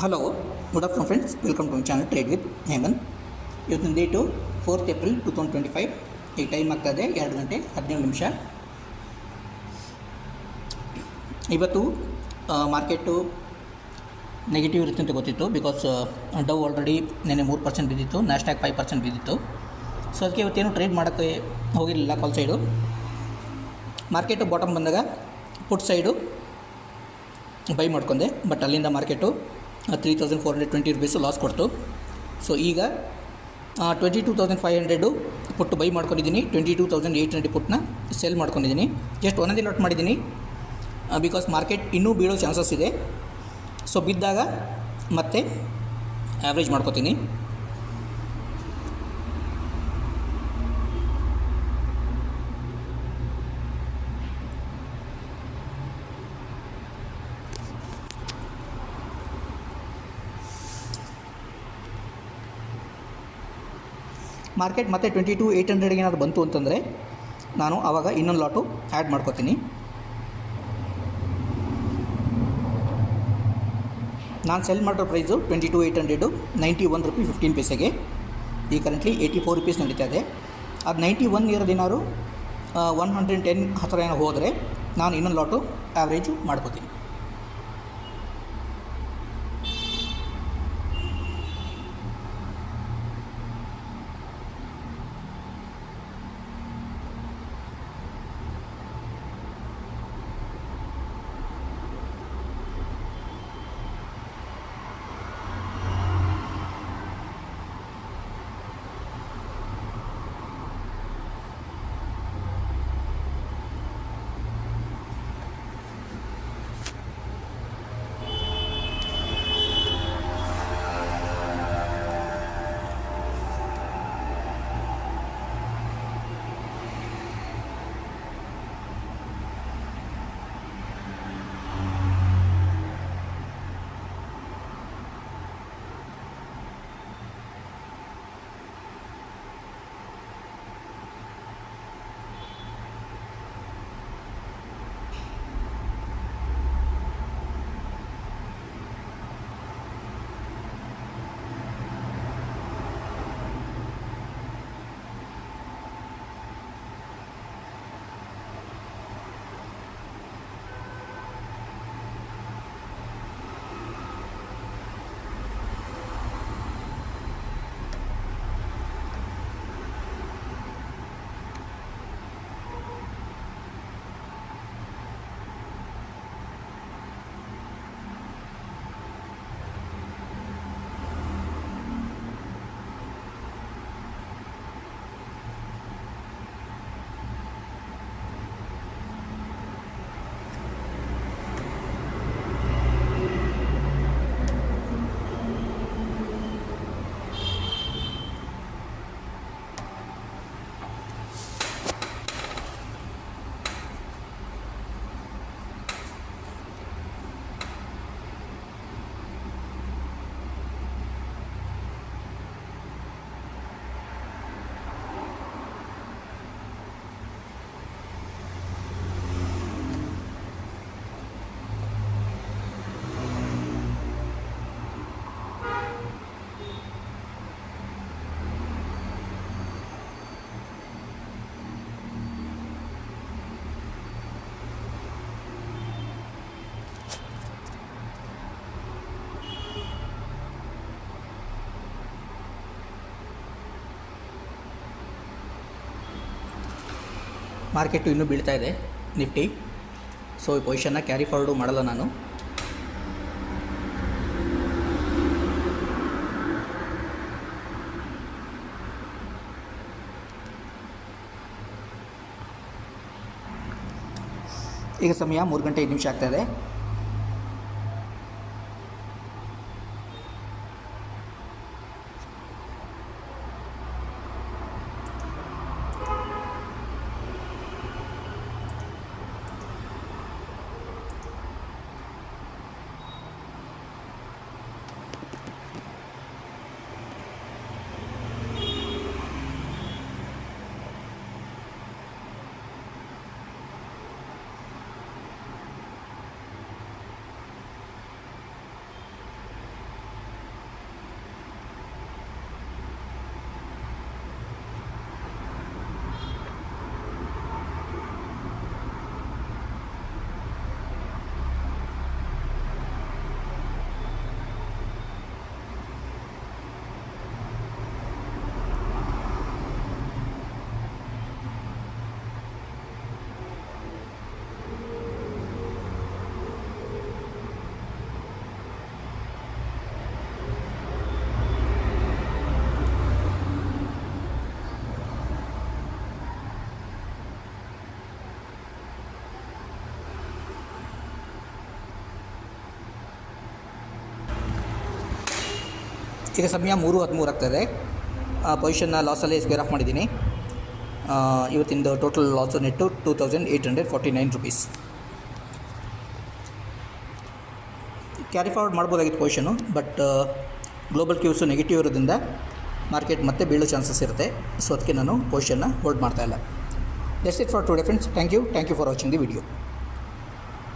Hello good afternoon friends welcome to my channel trade with Heman ಇವತ್ತಿನ date fourth April two thousand twenty five ಈಗ time ಆಗ್ತಾ ಇದೆ, ಎರಡು ಗಂಟೆ ಹದಿನೇಳು ನಿಮಿಷ. ಇವತ್ತು ಮಾರ್ಕೆಟು ನೆಗೆಟಿವ್ ಇರುತ್ತೆ ಅಂತ ಗೊತ್ತಿತ್ತು ಬಿಕಾಸ್ ಡವ್ ಆಲ್ರೆಡಿ ನೆನ್ನೆ ಮೂರು ಪರ್ಸೆಂಟ್ ಬಿದ್ದಿತ್ತು ನ್ಯಾಸ್ಟ್ಯಾಕ್ ಫೈವ್ ಪರ್ಸೆಂಟ್ ಬಿದ್ದಿತ್ತು. ಸೊ ಅದಕ್ಕೆ ಇವತ್ತೇನು ಟ್ರೇಡ್ ಮಾಡೋಕ್ಕೆ ಹೋಗಿರಲಿಲ್ಲ ಕಾಲ್ ಸೈಡು ಮಾರ್ಕೆಟು ಬಾಟಮ್ ಬಂದಾಗ ಪುಟ್ ಸೈಡು ಬೈ ಮಾಡ್ಕೊಂಡೆ ಬಟ್ ಅಲ್ಲಿಂದ market three thousand four hundred twenty rupees loss ಕೊಡ್ತು. ಸೊ ಈಗ twenty two thousand five hundred put buy ಮಾಡ್ಕೊಂಡಿದ್ದೀನಿ. Twenty two thousand eight hundred ಪುಟ್ನ sell ಮಾಡ್ಕೊಂಡಿದ್ದೀನಿ. Just ಒಂದೊಂದೇ lot ಮಾಡಿದ್ದೀನಿ. Because market ಇನ್ನೂ ಬೀಳೋ ಚಾನ್ಸಸ್ ಇದೆ. ಸೊ ಬಿದ್ದಾಗ ಮತ್ತೆ ಆ್ಯಾವ್ರೇಜ್ ಮಾಡ್ಕೋತೀನಿ. ಮಾರ್ಕೆಟ್ ಮತ್ತೆ ಟ್ವೆಂಟಿ ಟು ಏಯ್ಟ್ ಹಂಡ್ರೆಡ್ಗೆ ಏನಾದ್ರು ಬಂತು ಅಂತಂದರೆ ನಾನು ಆವಾಗ ಇನ್ನೊಂದು ಲಾಟು ಆ್ಯಡ್ ಮಾಡ್ಕೋತೀನಿ. ನಾನು ಸೆಲ್ ಮಾಡಿರೋ price twenty two eight hundred, ninety one rupee fifteen ಪೈಸೆಗೆ. ಈ ಕರೆಂಟ್ಲಿ ಏಯ್ಟಿ ಫೋರ್ ರುಪೀಸ್ ನಡೀತಾ ಇದೆ. ಅದು ನೈಂಟಿ ಒನ್ ಇರೋದೇನಾದ್ರು ಒನ್ ಹಂಡ್ರೆಡ್ ಟೆನ್ ಹತ್ತಿರ ಏನೋ ಹೋದರೆ ನಾನು ಇನ್ನೊಂದು ಲಾಟು ಆ್ಯಾವ್ರೇಜು ಮಾಡ್ಕೋತೀನಿ. ಮಾರ್ಕೆಟು ಇನ್ನೂ ಬೀಳ್ತಾ ಇದೆ ನಿಫ್ಟಿ. ಸೊ ಈ ಪೊಸಿಷನ್ನ ಕ್ಯಾರಿ ಫಾರ್ವರ್ಡು ಮಾಡಲ್ಲ ನಾನು. ಈಗ ಸಮಯ ಮೂರು ಗಂಟೆ ಐದು ನಿಮಿಷ ಆಗ್ತಾಯಿದೆ ಈಗ ಸಮಯ ಮೂರು ಹದಿಮೂರು ಆಗ್ತಾಯಿದೆ ಪೊಸಿಷನ್ನ ಲಾಸಲ್ಲೇ ಸ್ಕ್ವೇರ್ ಆಫ್ ಮಾಡಿದ್ದೀನಿ. ಇವತ್ತಿಂದು total loss net two thousand eight hundred forty nine rupees carry forward ಮಾಡ್ಬೋದಾಗಿತ್ತು position but global cues negative ಇರೋದ್ರಿಂದ ಮಾರ್ಕೆಟ್ ಮತ್ತೆ ಬೀಳೋ ಚಾನ್ಸಸ್ ಇರುತ್ತೆ. ಸೊ ಅದಕ್ಕೆ ನಾನು ಪೊಸಿಷನ್ನ ಹೋಲ್ಡ್ ಮಾಡ್ತಾಯಿಲ್ಲ that's it for today friends thank you thank you for watching the video